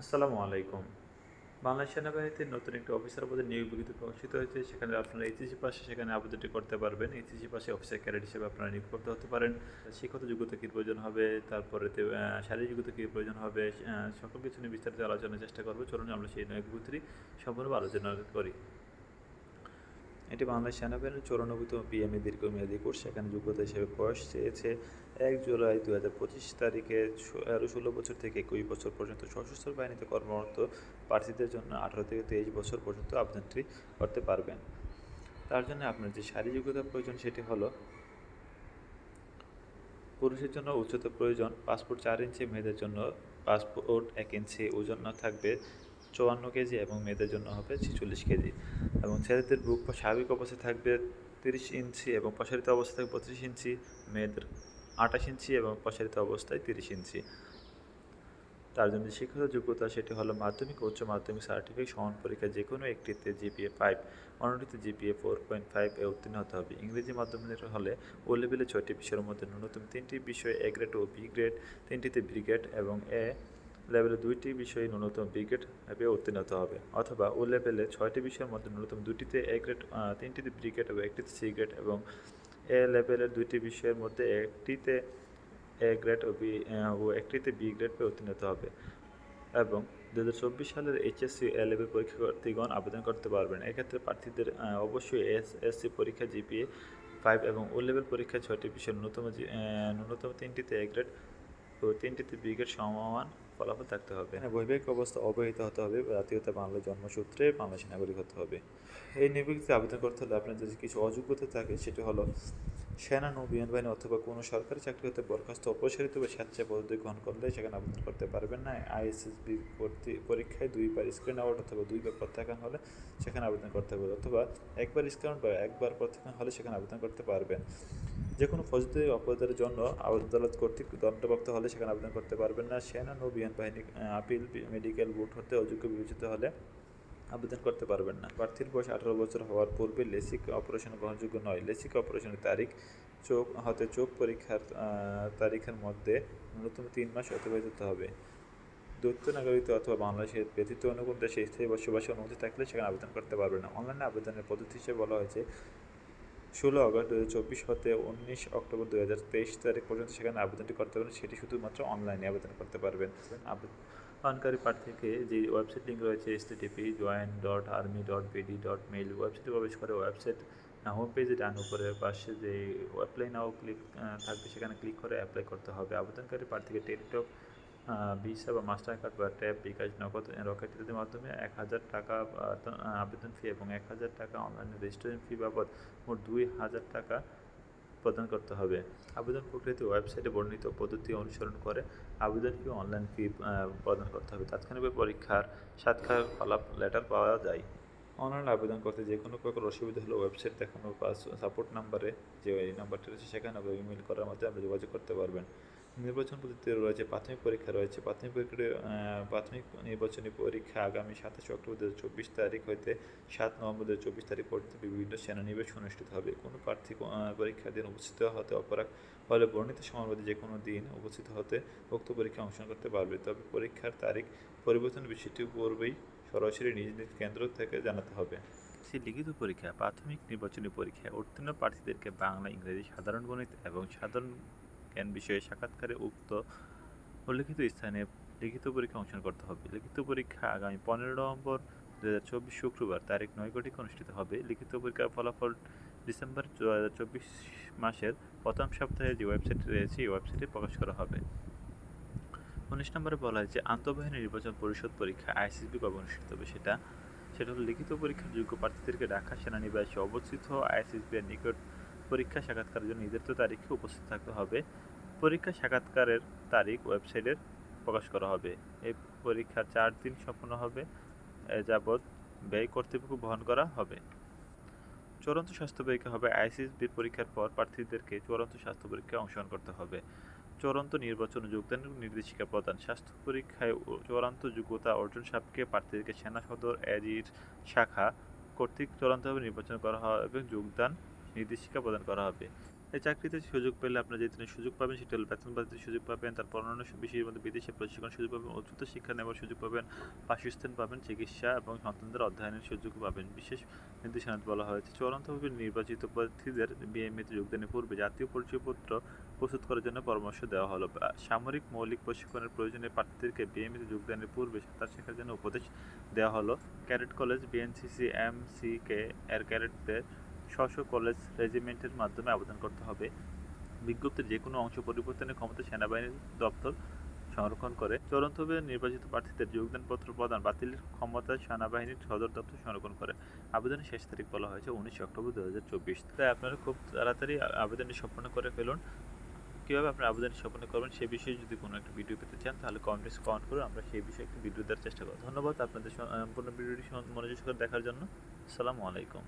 আসসালামু আলাইকুম। বাংলাদেশ সেনাবাহিনীতে নতুন একটি অফিসার পদে নিয়োগ বিজ্ঞপ্তি প্রকাশিত হয়েছে। সেখানে আপনারা এইচএসি পাশে সেখানে আবেদনটি করতে পারবেন। এইচএসি পাশে অফিসার ক্যাডেট হিসেবে আপনারা নিয়োগপ্রাপ্ত হতে পারেন। শিক্ষত যোগ্যতা কী প্রয়োজন হবে, তারপরে শারীরিক যোগ্যতা কী প্রয়োজন হবে সকল কিছু নিয়ে বিস্তারিত আলোচনার চেষ্টা করব। চলুন আমরা সেই নিয়োগ সম্পূর্ণ আলোচনা করি। এটি বাংলাদেশ সেনাবাহিনীর চৌরানব্বইতম পিএমএ দীর্ঘমেয়াদী কোর্স। সেখানে যোগ্যতা হিসেবে বয়স চেয়েছে এক জুলাই দু হাজার পঁচিশ তারিখে আরও ষোলো বছর থেকে একুশ বছর পর্যন্ত সশস্ত্র বাহিনীতে কর্মরত প্রার্থীদের জন্য আঠারো থেকে তেইশ বছর পর্যন্ত আবেদনটি করতে পারবেন। তার জন্য আপনার যে শারীরিক যোগ্যতা প্রয়োজন সেটি হলো পুরুষের জন্য উচ্চতা প্রয়োজন, পাসপোর্ট চার ইঞ্চি, মেয়েদের জন্য পাসপোর্ট এক ইঞ্চি ওজন না থাকবে চুয়ান্ন কেজি এবং মেয়েদের জন্য হবে ছেচল্লিশ কেজি। এবং ছেলেদের বুক স্বাভাবিক অবস্থায় থাকবে তিরিশ ইঞ্চি এবং প্রসারিত অবস্থায় থাকবে বত্রিশ ইঞ্চি, মেয়েদের আঠাশ ইঞ্চি এবং প্রসারিত অবস্থায় তিরিশ ইঞ্চি। তার জন্য শিক্ষাগত যোগ্যতা সেটি হলো মাধ্যমিক উচ্চ মাধ্যমিক সার্টিফিকেট সমান পরীক্ষা যে কোনো একটিতে জিপিএ ফাইভ, অন্যটিতে জিপিএ ফোর পয়েন্ট ফাইভ এ উত্তীর্ণ হতে হবে। ইংরেজি মাধ্যমের হলে ও লেভেলে ছয়টি বিষয়ের মধ্যে ন্যূনতম তিনটি বিষয়ে এ গ্রেড ও বি গ্রেড, তিনটিতে বি গ্রেড এবং এ লেভেলে দুইটি বিষয়ে ন্যূনতম বি গ্রেড পেয়ে উত্তীর্ণ হতে হবে অথবা ও লেভেলে ছয়টি বিষয়ের মধ্যে ন্যূনতম দুটিতে এ গ্রেড তিনটিতে বি গ্রেড এবং একটিতে সি গ্রেড এবং এ লেভেলের দুইটি বিষয়ের মধ্যে একটিতে এ গ্রেড ও বি ও একটিতে বি গ্রেড পেয়ে উত্তীর্ণ হতে হবে এবং দু হাজার চব্বিশ সালের এইচএসসি এ লেভেল পরীক্ষার্থীগণ আবেদন করতে পারবেন। এক্ষেত্রে প্রার্থীদের অবশ্যই এস এসসি পরীক্ষা, জিপিএ ফাইভ এবং ও লেভেল পরীক্ষায় ছয়টি বিষয়ের ন্যূনতম ন্যূনতম তিনটিতে এ গ্রেড ও তিনটিতে বি সমমান ফলাফল থাকতে হবে। বৈবাহিক অবস্থা অবহিত হতে হবে, জাতীয়তা বাংলা জন্মসূত্রে বাংলাদেশের নাগরিক হতে হবে। এই নিবিড়তে আবেদন করতে হলে আপনার যদি কিছু অযোগ্যতা থাকে, সেটি হলো সেনা, নৌ বিমান বাহিনী অথবা কোনো সরকারি চাকরি হতে বরখাস্ত অপসারিত বা স্বেচ্ছায় পদবি গ্রহণ করলে সেখানে আবেদন করতে পারবেন না। আইএসএসবি পরীক্ষায় দুইবার স্ক্রিন আউট অথবা দুইবার প্রত্যাখ্যান হলে সেখানে আবেদন করতে পারবে অথবা একবার স্ক্রিন বা একবার প্রত্যাখ্যান হলে সেখানে আবেদন করতে পারবেন। যে কোনো ফৌজদারি অপরাধের জন্য আদালত কর্তৃক দণ্ডপ্রাপ্ত হলে সেখানে আবেদন করতে পারবেন না। সেনা, নৌ বিমান বাহিনী আপিল মেডিকেল বোর্ড হতে অযোগ্য বিবেচিত হলে আবেদন করতে পারবেন না। প্রার্থীর বয়স আঠারো বছর হওয়ার পূর্বে লেসিক অপারেশন গ্রহণযোগ্য নয়। লেসিক অপারেশনের তারিখ, চোখ, হতে চোখ পরীক্ষার তারিখের মধ্যে ন্যূনতম তিন মাস অতিবাহিত হতে হবে। দ্বৈত নাগরিকত্ব অথবা বাংলাদেশের ব্যতীত অন্য কোনো দেশে স্থায়ী বসবাসের অনুমতি থাকলে সেখানে আবেদন করতে পারবে না। অনলাইনে আবেদনের পদ্ধতি হিসেবে বলা হয়েছে, ষোলো আগস্ট দু চব্বিশ হতে উনিশ অক্টোবর দু হাজার তেইশ তারিখ পর্যন্ত সেখানে আবেদনটি করতে পারবেন সেটি শুধুমাত্র অনলাইনে আবেদন করতে পারবেন। আবেদনকারী প্রার্থীকে যে ওয়েবসাইট লিঙ্ক রয়েছে এস টিপি join dot army dot BD dot mail ওয়েবসাইটে প্রবেশ করে ওয়েবসাইট না হোম পেজে ডান উপরে পাশে যে অ্যাপ্লাই নাও ক্লিক থাকবে সেখানে ক্লিক করে অ্যাপ্লাই করতে হবে। আবেদনকারী প্রার্থীকে টেলিটক ভিসা বা মাস্টার কার্ড বা ট্যাব বিকাশ, নগদ রকেট ইত্যাদির মাধ্যমে এক হাজার টাকা আবেদন ফি এবং এক হাজার টাকা অনলাইন রেজিস্ট্রেশন ফি বাবদ মোট দুই হাজার টাকা প্রদান করতে হবে। আবেদন প্রক্রিয়াতে ওয়েবসাইটে বর্ণিত পদ্ধতি অনুসরণ করে আবেদন ফি অনলাইন ফি প্রদান করতে হবে। তাৎক্ষণিকভাবে পরীক্ষার সাক্ষাৎ ফলাপ লেটার পাওয়া যায়। অনলাইন আবেদন করতে যে কোনো প্রকার অসুবিধা হলে ওয়েবসাইট দেখানো বা সাপোর্ট নাম্বারে যে এই নাম্বারটি রয়েছে সেখানে ইমেল করার মাধ্যমে আপনি যোগাযোগ করতে পারবেন। নির্বাচন পদ্ধতিতে রয়েছে, প্রাথমিক পরীক্ষা রয়েছে। প্রাথমিক পরীক্ষা প্রাথমিক নির্বাচনী পরীক্ষা আগামী সাতাশে অক্টোবর দু চব্বিশ তারিখ হইতে সাত নভেম্বর দু চব্বিশ তারিখ পর্যন্ত বিভিন্ন সেনানিবেশ অনুষ্ঠিত হবে। কোনো প্রার্থী পরীক্ষার দিন উপস্থিত হতে অপরাধ ফলে বর্ণিত সমাবেদে যে কোনো দিন উপস্থিত হতে উক্ত পরীক্ষায় অংশগ্রহণ করতে পারবে। তবে পরীক্ষার তারিখ পরিবর্তনের বিষয়টি পূর্বেই সরাসরি নিজ নিজ কেন্দ্র থেকে জানাতে হবে। সেই লিখিত পরীক্ষা, প্রাথমিক নির্বাচনী পরীক্ষায় উত্তীর্ণ প্রার্থীদেরকে বাংলা, ইংরেজি সাধারণ গণিত এবং সাধারণ জ্ঞান বিষয়ে সাক্ষাৎকারে উক্ত উল্লেখিত স্থানে লিখিত পরীক্ষা অংশগ্রহণ করতে হবে। লিখিত পরীক্ষা আগামী পনেরো নভেম্বর দু হাজার চব্বিশ শুক্রবার তারিখ নয় কোটিকে অনুষ্ঠিত হবে। লিখিত পরীক্ষার ফলাফল ডিসেম্বর দু হাজার চব্বিশ মাসের প্রথম সপ্তাহে যে ওয়েবসাইট রয়েছে, এই ওয়েবসাইটে প্রকাশ করা হবে। উনিশ নম্বরে বলা হয়েছে আন্তঃবাহিনী নির্বাচন পরিষদ পরীক্ষা আইসিসবি কবে অনুষ্ঠিত হবে। সেটা সেটা হলো লিখিত পরীক্ষার যোগ্য প্রার্থীদেরকে ঢাকা সেনানিবাসে অবস্থিত আইসিসবি এর নিকট পরীক্ষা সাক্ষাৎকারের জন্য নির্ধারিত তারিখে উপস্থিত থাকতে হবে। পরীক্ষা সাক্ষাৎকারের তারিখ ওয়েবসাইটে প্রকাশ করা হবে। এই পরীক্ষা চার দিন সম্পন্ন হবে যাবৎ ব্যয় কর্তৃপক্ষ বহন করা হবে। চূড়ান্ত স্বাস্থ্য পরীক্ষা হবে। আইসিএসবির পরীক্ষার পর প্রার্থীদেরকে চূড়ান্ত স্বাস্থ্য পরীক্ষায় অংশগ্রহণ করতে হবে। চূড়ান্ত নির্বাচন ও যোগদান নির্দেশিকা প্রদান। স্বাস্থ্য পরীক্ষায় চূড়ান্ত যোগ্যতা অর্জন সাপকে প্রার্থীদেরকে সেনা সদর এজির শাখা কর্তৃক চূড়ান্তভাবে নির্বাচন করা হবে এবং যোগদান নির্দেশিকা প্রদান করা হবে। এই চাকরিতে সুযোগ পেলে আপনারা যে দিনের সুযোগ পাবেন, সেটি হলো বেতন বাড়িতে সুযোগ পাবেন, তারপর অন্যান্য বিষয়ের মধ্যে বিদেশে প্রশিক্ষণ সুযোগ পাবেন উচ্চতর শিক্ষা নেওয়ার সুযোগ পাবেন, বাসস্থান পাবেন, চিকিৎসা এবং সন্তানদের অধ্যয়নের সুযোগ পাবেন। বিশেষ নির্দেশনাতে বলা হয়েছে। চূড়ান্তভাবে নির্বাচিত প্রার্থীদের বিএমএতে যোগদানের পূর্বে জাতীয় পরিচয়পত্র প্রস্তুত করার জন্য পরামর্শ দেওয়া হলো। সামরিক মৌলিক প্রশিক্ষণের প্রয়োজনে প্রার্থীদেরকে বিএমএতে যোগদানের পূর্বে সাঁতার শেখার জন্য উপদেশ দেওয়া হলো। ক্যাডেট কলেজ বিএনসিসি এমসিকে এর ক্যাডেটদের স্ব কলেজ রেজিমেন্টের মাধ্যমে আবেদন করতে হবে। বিজ্ঞপ্তির যে কোনো অংশ পরিবর্তনের ক্ষমতা সেনাবাহিনীর দপ্তর সংরক্ষণ করে। চূড়ান্তভাবে নির্বাচিত প্রার্থীদের যোগদানপত্র প্রদান বাতিলের ক্ষমতা সেনাবাহিনীর সদর দপ্তর সংরক্ষণ করে। আবেদনের শেষ তারিখ বলা হয়েছে উনিশে অক্টোবর দু হাজার চব্বিশ। তাই আপনারা খুব তাড়াতাড়ি আবেদনটি সম্পন্ন করে ফেলুন। কীভাবে আপনার আবেদনটি সম্পন্ন করবেন সে বিষয়ে যদি কোনো একটা ভিডিও পেতে চান, তাহলে কমেন্টস কমেন্ট করুন। আমরা সেই বিষয়ে একটি ভিডিও দেওয়ার চেষ্টা করব। ধন্যবাদ আপনাদের সম্পূর্ণ ভিডিওটি মনোযোগ সহকারে দেখার জন্য। আসসালামু আলাইকুম।